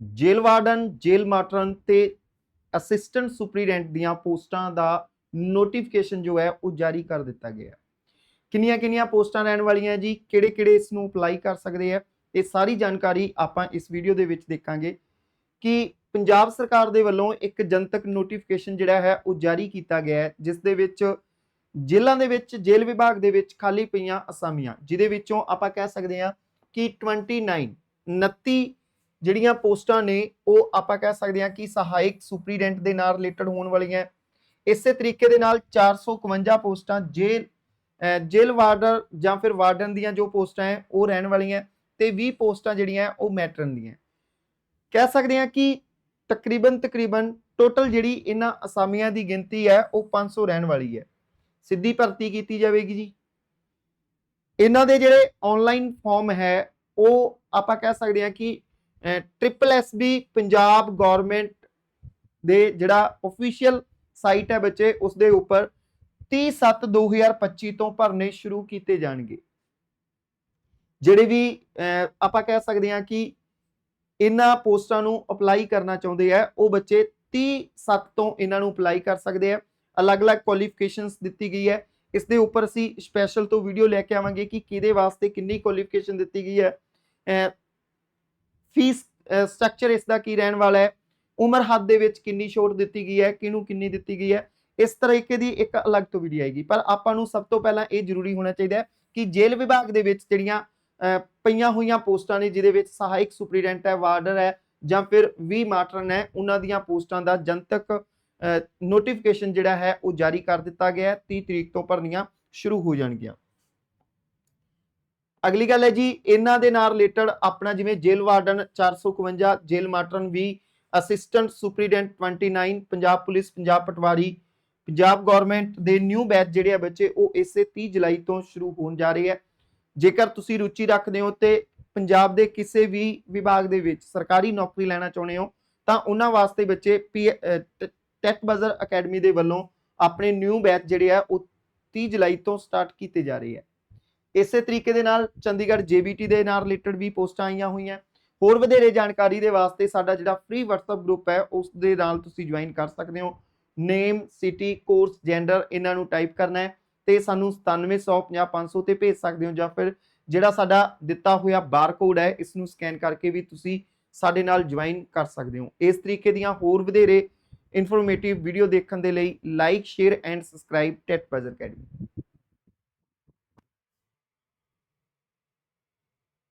ਜੇਲ੍ਹ warden, ਜੇਲ੍ਹ ਮਾਟਰਨ ਤੇ assistant superintendent ਦੀਆਂ ਪੋਸਟਾਂ ਦਾ ਨੋਟੀਫਿਕੇਸ਼ਨ ਜੋ ਹੈ ਉਹ ਜਾਰੀ ਕਰ ਦਿੱਤਾ ਗਿਆ ਹੈ। ਕਿੰਨੀਆਂ ਕਿੰਨੀਆਂ ਪੋਸਟਾਂ ਰਹਿਣ ਵਾਲੀਆਂ ਜੀ ਕਿਹੜੇ ਕਿਹੜੇ ਇਸ ਨੂੰ ਅਪਲਾਈ ਕਰ ਸਕਦੇ ਆ ਇਹ ਸਾਰੀ ਜਾਣਕਾਰੀ ਆਪਾਂ ਇਸ ਵੀਡੀਓ ਦੇ ਵਿੱਚ ਦੇਖਾਂਗੇ ਕਿ ਪੰਜਾਬ ਸਰਕਾਰ ਦੇ ਵੱਲੋਂ ਇੱਕ ਜਨਤਕ ਨੋਟੀਫਿਕੇਸ਼ਨ ਜਿਹੜਾ ਹੈ ਉਹ ਜਾਰੀ ਕੀਤਾ ਗਿਆ ਹੈ, ਜਿਸ ਦੇ ਵਿੱਚ ਜੇਲ੍ਹਾਂ ਦੇ ਵਿੱਚ, ਜੇਲ੍ਹ ਵਿਭਾਗ ਦੇ ਵਿੱਚ ਖਾਲੀ ਪਈਆਂ ਅਸਾਮੀਆਂ, ਜਿਹਦੇ ਵਿੱਚੋਂ ਆਪਾਂ ਕਹਿ ਸਕਦੇ ਹਾਂ ਕਿ 29 29 ਜਿਹੜੀਆਂ ਪੋਸਟਾਂ ਨੇ, ਉਹ ਆਪਾਂ ਕਹਿ ਸਕਦੇ ਹਾਂ ਕਿ ਸਹਾਇਕ ਸੁਪਰੀਡੈਂਟ ਦੇ ਨਾਲ ਰਿਲੇਟਡ ਹੋਣ ਵਾਲੀਆਂ। ਇਸੇ ਤਰੀਕੇ ਦੇ ਨਾਲ 451 ਪੋਸਟਾਂ ਜੇਲ ਜੇਲ ਵਾਰਡਰ ਜਾਂ ਫਿਰ ਵਾਰਡਨ ਦੀਆਂ ਜੋ ਪੋਸਟਾਂ ਹੈ, ਉਹ ਰਹਿਣ ਵਾਲੀਆਂ ਹੈ ਤੇ 20 ਪੋਸਟਾਂ ਜਿਹੜੀਆਂ ਉਹ ਮੈਟਰਨ ਦੀਆਂ। ਕਹਿ ਸਕਦੇ ਹਾਂ ਕਿ ਤਕਰੀਬਨ ਤਕਰੀਬਨ ਟੋਟਲ ਜਿਹੜੀ ਇਹਨਾਂ ਅਸਾਮੀਆਂ ਦੀ ਗਿਣਤੀ ਹੈ, ਉਹ 500 ਰਹਿਣ ਵਾਲੀ ਹੈ। ਸਿੱਧੀ ਭਰਤੀ ਕੀਤੀ ਜਾਵੇਗੀ ਜੀ। ਇਹਨਾਂ ਦੇ ਜਿਹੜੇ ਆਨਲਾਈਨ ਫਾਰਮ ਹੈ, ਉਹ ਆਪਾਂ ਕਹਿ ਸਕਦੇ ਹਾਂ ਕਿ triple S B Punjab government ਦੇ ਜਿਹੜਾ ਅਫੀਸ਼ੀਅਲ ਸਾਈਟ ਹੈ ਬੱਚੇ ਉਸ ਦੇ ਉੱਪਰ 30/7/2025 ਤੋਂ ਭਰਨੇ ਸ਼ੁਰੂ ਕੀਤੇ ਜਾਣਗੇ। ਜਿਹੜੇ ਵੀ ਆਪਾਂ ਕਹਿ ਸਕਦੇ ਹਾਂ ਕਿ ਇਹਨਾਂ ਪੋਸਟਾਂ ਨੂੰ ਅਪਲਾਈ ਕਰਨਾ ਚਾਹੁੰਦੇ ਆ, ਉਹ ਬੱਚੇ 30/7 ਤੋਂ ਇਹਨਾਂ ਨੂੰ ਅਪਲਾਈ ਕਰ ਸਕਦੇ ਆ। ਅਲੱਗ-ਅਲੱਗ ਕੁਆਲੀਫਿਕੇਸ਼ਨਸ ਦਿੱਤੀ ਗਈ ਹੈ। ਇਸ ਦੇ ਉੱਪਰ ਅਸੀਂ ਸਪੈਸ਼ਲ ਤੋਂ ਵੀਡੀਓ ਲੈ ਕੇ ਆਵਾਂਗੇ ਕਿ ਕਿਹਦੇ ਵਾਸਤੇ ਕਿੰਨੀ ਕੁਆਲੀਫਿਕੇਸ਼ਨ ਦਿੱਤੀ ਗਈ ਹੈ। ਫੀਸ ਸਟਰਕਚਰ ਇਸ ਦਾ ਕੀ ਰਹਿਣ ਵਾਲਾ ਹੈ? ਉਮਰ ਹੱਦ ਦੇ ਵਿੱਚ ਕਿੰਨੀ ਛੋਟ ਦਿੱਤੀ ਗਈ ਹੈ? ਕਿਹਨੂੰ ਕਿੰਨੀ ਦਿੱਤੀ ਗਈ ਹੈ? ਇਸ ਤਰੀਕੇ ਦੀ ਇੱਕ ਅਲੱਗ ਤੋਂ ਵੀਡੀਓ ਆਏਗੀ। ਪਰ ਆਪਾਂ ਨੂੰ ਸਭ ਤੋਂ ਪਹਿਲਾਂ ਇਹ ਜ਼ਰੂਰੀ ਹੋਣਾ ਚਾਹੀਦਾ ਹੈ ਕਿ ਜੇਲ੍ਹ ਵਿਭਾਗ ਦੇ ਵਿੱਚ ਜਿਹੜੀਆਂ ਪਈਆਂ ਹੋਈਆਂ ਪੋਸਟਾਂ ਨੇ, ਜਿਹਦੇ ਵਿੱਚ ਸਹਾਇਕ ਸੁਪਰੀਡੈਂਟ ਹੈ ਵਾਰਡਰ ਹੈ ਜਾਂ ਫਿਰ ਵੀ ਮਾਟਰਨ ਹੈ, ਉਹਨਾਂ ਦੀਆਂ ਪੋਸਟਾਂ ਦਾ ਜਨਤਕ ਨੋਟੀਫਿਕੇਸ਼ਨ ਜਿਹੜਾ ਹੈ ਉਹ ਜਾਰੀ ਕਰ ਦਿੱਤਾ ਗਿਆ ਹੈ। 30 ਤਰੀਕ ਤੋਂ ਭਰਨੀਆਂ ਸ਼ੁਰੂ ਹੋ ਜਾਣਗੀਆਂ। ਅਗਲੀ ਗੱਲ ਹੈ ਜੀ, ਇਹਨਾਂ ਦੇ ਨਾਲ ਰਿਲੇਟਡ ਆਪਣਾ ਜਿਵੇਂ ਜੇਲ੍ਹ ਵਾਰਡਨ 451 ਜੇਲ੍ਹ ਮਾਟਰਨ ਵੀ assistant superintendent 29 Punjab police, Punjab patwari, Punjab government ਦੇ ਨਿਊ ਬੈਚ ਜਿਹੜੇ ਆ ਬੱਚੇ, ਉਹ ਇਸੇ 30 ਜੁਲਾਈ ਤੋਂ ਸ਼ੁਰੂ ਹੋਣ ਜਾ ਰਹੇ ਹੈ ਜੇਕਰ ਤੁਸੀਂ ਰੁਚੀ ਰੱਖਦੇ ਹੋ ਤੇ ਪੰਜਾਬ ਦੇ ਕਿਸੇ ਵੀ ਵਿਭਾਗ ਦੇ ਵਿੱਚ ਸਰਕਾਰੀ ਨੌਕਰੀ ਲੈਣਾ ਚਾਹੁੰਦੇ ਹੋ, ਤਾਂ ਉਹਨਾਂ ਵਾਸਤੇ ਬੱਚੇ ਟੈਕ ਬਜ਼ਰ ਅਕੈਡਮੀ ਦੇ ਵੱਲੋਂ ਆਪਣੇ ਨਿਊ ਬੈਚ ਜਿਹੜੇ ਆ, ਉਹ 30 ਜੁਲਾਈ ਤੋਂ ਸਟਾਰਟ ਕੀਤੇ ਜਾ ਰਹੇ ਆ। ਇਸੇ ਤਰੀਕੇ ਦੇ ਨਾਲ ਚੰਡੀਗੜ੍ਹ ਜੇਬੀਟੀ ਦੇ ਨਾਲ ਰਿਲੇਟਡ ਵੀ ਪੋਸਟਾਂ ਆਈਆਂ ਹੋਈਆਂ। ਹੋਰ ਵਧੇਰੇ ਜਾਣਕਾਰੀ ਦੇ ਵਾਸਤੇ ਸਾਡਾ ਜਿਹੜਾ ਫ੍ਰੀ WhatsApp ਗਰੁੱਪ ਹੈ, ਉਸ ਦੇ ਨਾਲ ਤੁਸੀਂ ਜੁਆਇਨ ਕਰ ਸਕਦੇ ਹੋ। ਨੇਮ ਸਿਟੀ ਕੋਰਸ ਜੈਂਡਰ ਇਹਨਾਂ ਨੂੰ ਟਾਈਪ ਕਰਨਾ ਹੈ ਤੇ ਸਾਨੂੰ 97150500 ਤੇ ਭੇਜ ਸਕਦੇ ਹੋ ਜਾਂ ਫਿਰ ਜਿਹੜਾ ਸਾਡਾ ਦਿੱਤਾ ਹੋਇਆ ਬਾਰਕੋਡ ਹੈ ਇਸ ਨੂੰ ਸਕੈਨ ਕਰਕੇ ਵੀ ਤੁਸੀਂ ਸਾਡੇ ਨਾਲ ਜੁਆਇਨ ਕਰ ਸਕਦੇ ਹੋ। ਇਸ ਤਰੀਕੇ ਦੀਆਂ ਹੋਰ ਵਧੇਰੇ ਇਨਫੋਰਮੇਟਿਵ ਵੀਡੀਓ ਦੇਖਣ ਦੇ ਲਈ like share and subscribe TET buzzer academy